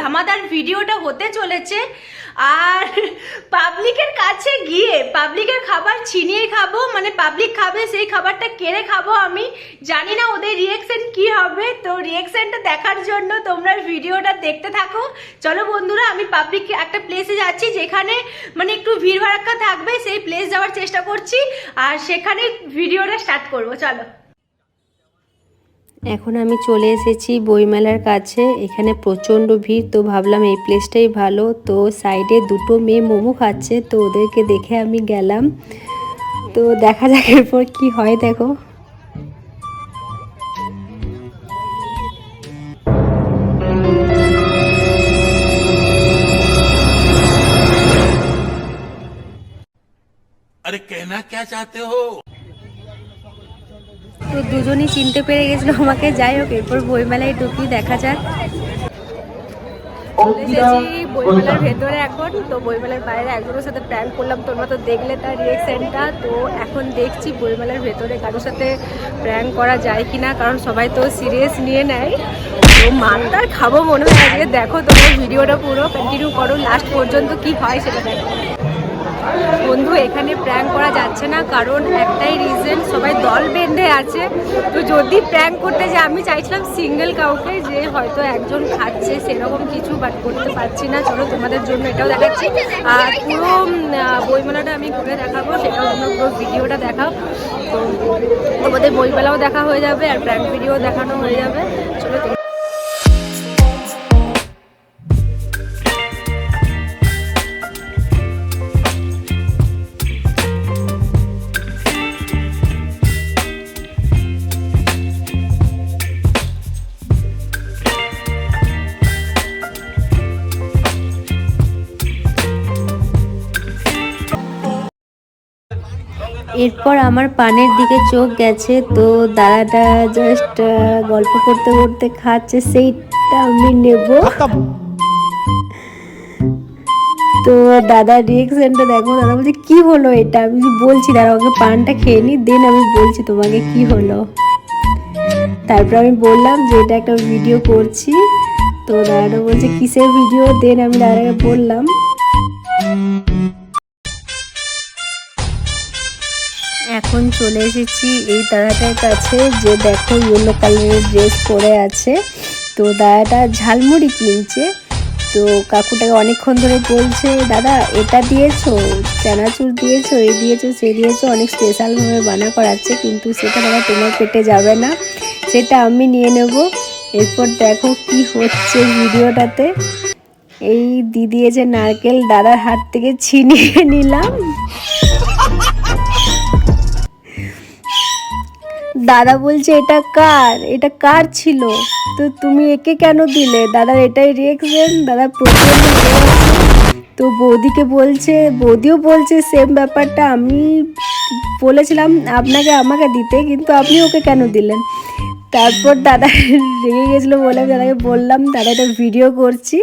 ধামাদার ভিডিওটা হতে চলেছে। আর পাবলিকের কাছে গিয়ে, পাবলিকের খাবার ছিনিয়ে খাব মানে পাবলিক খাবে, সেই খাবারটা কেড়ে খাব আমি। জানি না ওদের রিয়েকশন কি হবে। তো রিয়েকশনটা দেখার জন্য তোমরা ভিডিওটা দেখতে থাকো। চলো বন্ধুরা, আমি পাবলিক একটা প্লেসে যাচ্ছি, যেখানে মানে একটু ভিড় ভাড়াক্কা থাকবে, সেই প্লেস যাওয়ার চেষ্টা করছি। আর সেখানে ভিডিওটা স্টার্ট করব, চলো। এখন আমি চলে এসেছি বইমেলার কাছে এখানে প্রচণ্ড ভিড় তো ভাবলাম এই প্লেসটাই ভালো তো সাইডে দুটো মেয়ে মোমো খাচ্ছে তো ওদেরকে দেখে আমি গেলাম তো দেখা যাক এরপর কি হয় দেখো अरे कहना क्या चाहते हो তো দুজনই চিনতে পেরে গেছিল আমাকে। যাই হোক এরপর বইমেলায় ঢুকি দেখা যাক। এসেছি বইমেলার ভেতরে এখন। তো বইমেলার বাইরে একজনের সাথে প্র্যাঙ্ক করলাম তোমরা তো দেখলে তার রিয়েকশনটা তো এখন দেখছি বইমেলার ভেতরে কারোর সাথে প্র্যাঙ্ক করা যায় কিনা কারণ সবাই তো সিরিয়াস নিয়ে নেয়। তো মালটার খাব মনে হয় আজকে। দেখো তোমার ভিডিওটা পুরো। কন্টিনিউ করো লাস্ট পর্যন্ত কি হয় সেটা দেখো। বন্ধু, এখানে প্র্যাঙ্ক করা যাচ্ছে না, কারণ একটাই রিজন সবাই দল বেঁধে আছে। তো যদি প্র্যাঙ্ক করতে যে আমি চাইছিলাম সিঙ্গেল কাউকে, যে হয়তো একজন খাচ্ছে, সেরকম কিছু বাট করতে পারছি না। চলো তোমাদের জন্য এটাও দেখাচ্ছি। আর পুরো বইমেলাটা আমি ঘুরে দেখাবো, সেটাও তোমরা পুরো ভিডিওটা দেখাও। তো তোমাদের বইমেলাও দেখা হয়ে যাবে, আর প্র্যাঙ্ক ভিডিও দেখানো হয়ে যাবে। চলো এরপর আমার পানের দিকে চোখ গেছে তো দাদাটা জাস্ট গল্প করতে করতে খাচ্ছে সেইটা আমি নেব। তো দাদা রিয়েকশনটা দেখো দাদা বলছে কি হলো এটা? আমি বলছি দাদা ওকে পানটা খেয়ে নি দেন আমি বলছি তোমাকে কি হলো। তারপর আমি বললাম যে এটা একটা ভিডিও করছি। তো দাদাটা বলছে কিসের ভিডিও দেন আমি দাদাকে বললাম এখন চলে এসেছি এই দাদাটার কাছে যে দেখো ইয়েলো কালারের ড্রেস পরে আছে। তো দাদাটা ঝালমুড়ি কিনছে। তো কাকুটাকে অনেকক্ষণ ধরে বলছে, দাদা, এটা দিয়েছ? চানাচুর দিয়েছ? এই দিয়েছ, সে দিয়েছ? অনেক স্পেশালভাবে বানা করাচ্ছে, কিন্তু সেটা দাদা তোমার পেটে যাবে না। সেটা আমি নিয়ে নেব। এরপর দেখো কি হচ্ছে ভিডিওটাতে। এই দিদি যে নারকেল দাদার হাত থেকে ছিনিয়ে নিলাম। দাদা বলছে, এটা কার? এটা কার ছিল? তো তুমি একে কেন দিলে? দাদার এটাই রিয়েকশন দাদা প্রচণ্ড তো বৌদিকে বলছে, বৌদিও বলছে সেম ব্যাপারটা। আমি বলেছিলাম, আপনাকে আমাকে দিতে, কিন্তু আপনি ওকে কেন দিলেন? তারপর দাদা রেগে গেছিল বলে দাদাকে বললাম, দাদা এটা ভিডিও করছি।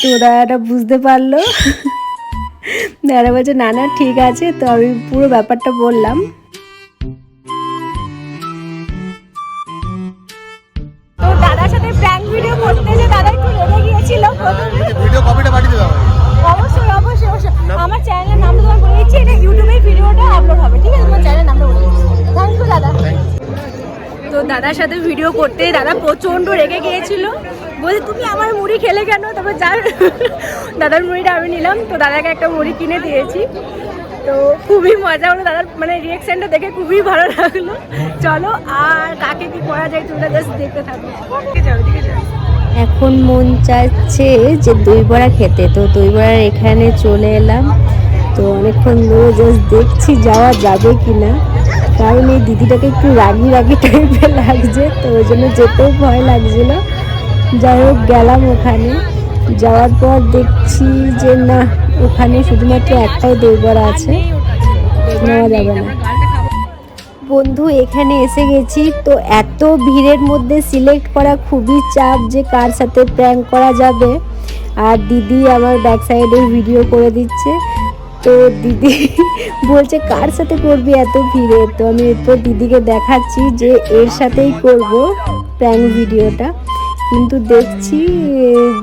তো দাদাটা বুঝতে পারল। দাদা বলছে, না না, ঠিক আছে। তো আমি পুরো ব্যাপারটা বললাম। ভিডিও কপিটা পাঠিয়ে দাও অবশ্যই অবশ্যই অবশ্যই। আমার চ্যানেলের নামটা তোমার বলে দিচ্ছি এটা ইউটিউবে ভিডিওটা আপলোড হবে ঠিক আছে? তোমার চ্যানেলের নামটা বলে দিচ্ছি। থ্যাংক ইউ দাদা। তো দাদার সাথে ভিডিও করতে দাদা প্রচণ্ড রেগে গিয়েছিল। বলছে তুমি আমার মুড়ি খেলে কেন? তারপর যার দাদার মুড়িটা আমি নিলাম। তো দাদাকে একটা মুড়ি কিনে দিয়েছি। তো খুবই মজা হলো দাদার মানে রিয়েকশনটা দেখে খুবই ভালো লাগল। চলো আর কাকে কি করা যায় তোমরা জাস্ট দেখতে থাকো। ঠিক আছে? এখন মন চাচ্ছে যে দই বড়া খেতে। তো দই বড়ার এখানে চলে এলাম। তো অনেকক্ষণ ধরে জাস্ট দেখছি যাওয়া যাবে কি না কারণ এই দিদিটাকে একটু রাগি রাগি টাইপের লাগছে, তো ওই জন্য যেতেও ভয় লাগছিল। যাই হোক, গেলাম ওখানে। যাওয়ার পর দেখছি যে না, ওখানে শুধুমাত্র একটাই দই বড়া আছে। নেওয়া যাবে না। বন্ধু এখানে এসে গেছি। তো এত ভিড়ের মধ্যে সিলেক্ট করা খুবই চাপ যে কার সাথে প্র্যাঙ্ক করা যাবে। আর দিদি আমার ব্যাক সাইডে ভিডিও করে দিচ্ছে। তো দিদি বলছে, কার সাথে করবি এত ভিড়ে? তো আমি এরপর দিদিকে দেখাচ্ছি যে এর সাথেই করব প্র্যাঙ্ক ভিডিওটা কিন্তু দেখছি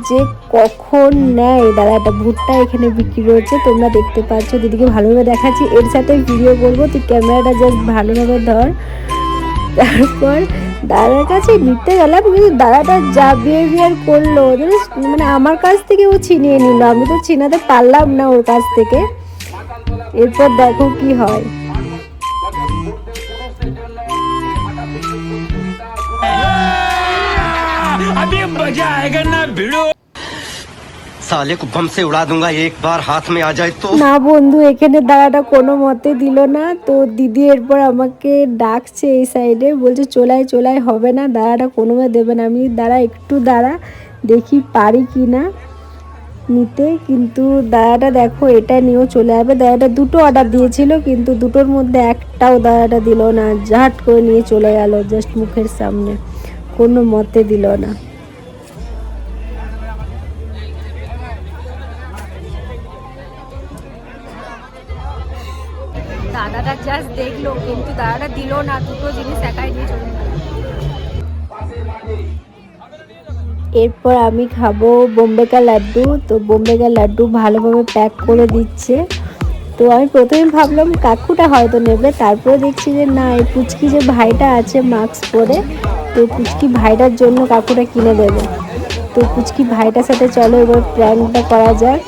যে কখন নেয়। দাদা দাদাটা ভুট্টা এখানে বিক্রি রয়েছে, তোমরা দেখতে পাচ্ছ। দিদিকে ভালোভাবে দেখাচ্ছি। এর সাথে ভিডিও করব। তুই ক্যামেরাটা জাস্ট ভালোভাবে ধর। তারপর দাদার কাছে নিতে গেলাম, কিন্তু দাদাটা যা বিহেভিয়ার করল মানে আমার কাছ থেকে ও ছিনিয়ে নিল। আমি তো ছিনাতে পারলাম না ওর কাছ থেকে। এরপর দেখো কি হয়। अभी मजा आएगा ना भिड़ो साले को बम से उड़ा दूंगा एक बार हाथ में आ जाए तो না বন্ধু এখানে দাঁড়াটা কোনো মতে দিল না তো দিদি এরপর আমাকে ডাকছে এই সাইডে বলছে চলাই চলাই হবে না দাঁড়াটা কোনো মতে দেবে না আমি দাঁড়া একটু দাঁড়া দেখি পারি কি না নিতে কিন্তু দাদাটা দেখো এটা নিয়েও চলে যাবে দাদাটা দুটো অর্ডার দিয়েছিল কিন্তু দুটোর মধ্যে একটাও দাদাটা দিল না ঝাট করে নিয়ে চলে গেল জাস্ট মুখের সামনে কোনো মতে দিল না দাদাটা জাস্ট দেখল, কিন্তু দাদাটা দিল না, দুটো জিনিস একাই নিয়ে চলে এরপর আমি খাব বোম্বেকা লাড্ডু। তো বোম্বেকা লাড্ডু ভালোভাবে প্যাক করে দিচ্ছে। তো আমি প্রথমে ভাবলাম, কাকুটা হয়তো নেবে। তারপরে দেখছি যে, না, এই পুচকি যে ভাইটা আছে মাস্ক পরে, তো পুচকি ভাইটার জন্য কাকুটা কিনে দেবে। তো পুচকি ভাইটার সাথে চলো, এবার প্র্যাঙ্কটা করা যাক।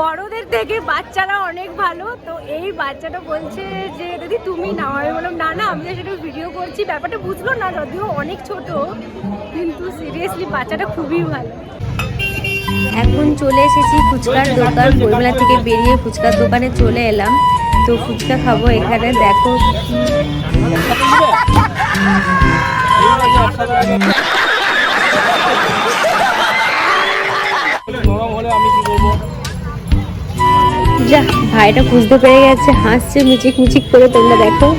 বড়দের থেকে বাচ্চারা অনেক ভালো। তো এই বাচ্চাটা বলছে যে দিদি তুমি নাও। আমি বললাম না না আমি সেটা ভিডিও করছি। ব্যাপারটা বুঝলো না যদিও অনেক ছোট কিন্তু সিরিয়াসলি বাচ্চাটা খুবই ভালো। এখন চলে এসেছি ফুচকার দোকান বইমেলা থেকে বেরিয়ে ফুচকার দোকানে চলে এলাম। তো ফুচকা খাব এখানে দেখো যা ভাইটা খুঁজতে পেরে গেছে হাসছে মিচিক মিচিক করে তোমরা দেখো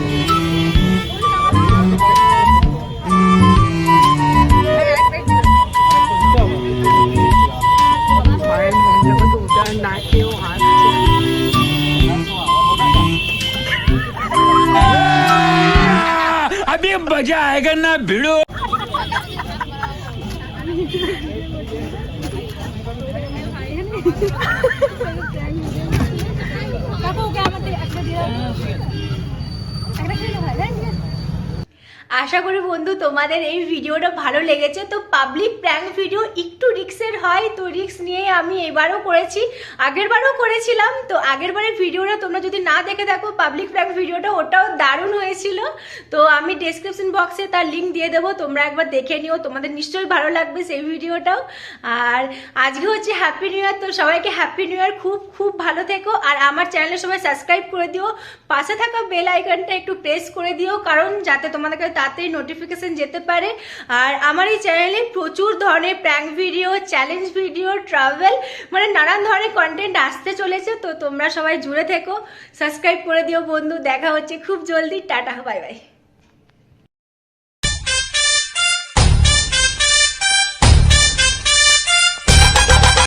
अभी मजा आएगा ना भिड़ो Agora que ele vai, né? আশা করি বন্ধু, তোমাদের এই ভিডিওটা ভালো লেগেছে। তো পাবলিক প্র্যাঙ্ক ভিডিও একটু রিক্সের হয়, তো রিক্স নিয়ে আমি এবারও করেছি, আগেরবারও করেছিলাম। তো আগেরবারের ভিডিওটা তোমরা যদি না দেখে থাকো পাবলিক প্র্যাঙ্ক ভিডিওটা ওটাও দারুণ হয়েছিল। তো আমি ডেসক্রিপশন বক্সে তার লিঙ্ক দিয়ে দেবো, তোমরা একবার দেখে নিও, তোমাদের নিশ্চয়ই ভালো লাগবে সেই ভিডিওটাও। আর আজকে হচ্ছে হ্যাপি নিউ ইয়ার তো সবাইকে হ্যাপি নিউ ইয়ার খুব খুব ভালো থেকো। আর আমার চ্যানেলে সবাই সাবস্ক্রাইব করে দিও। পাশে থাকা বেল আইকনটা একটু প্রেস করে দিও, কারণ যাতে তোমাদের কাছে তাড়াতাড়ি নোটিফিকেশান যেতে পারে। আর আমার এই চ্যানেলে প্রচুর ধরনের prank video challenge video travel মানে নানান ধরনের কন্টেন্ট আসতে চলেছে। তো তোমরা সবাই জুড়ে থেকো। সাবস্ক্রাইব করে দিও বন্ধু। দেখা হচ্ছে খুব জলদি। Tata bye bye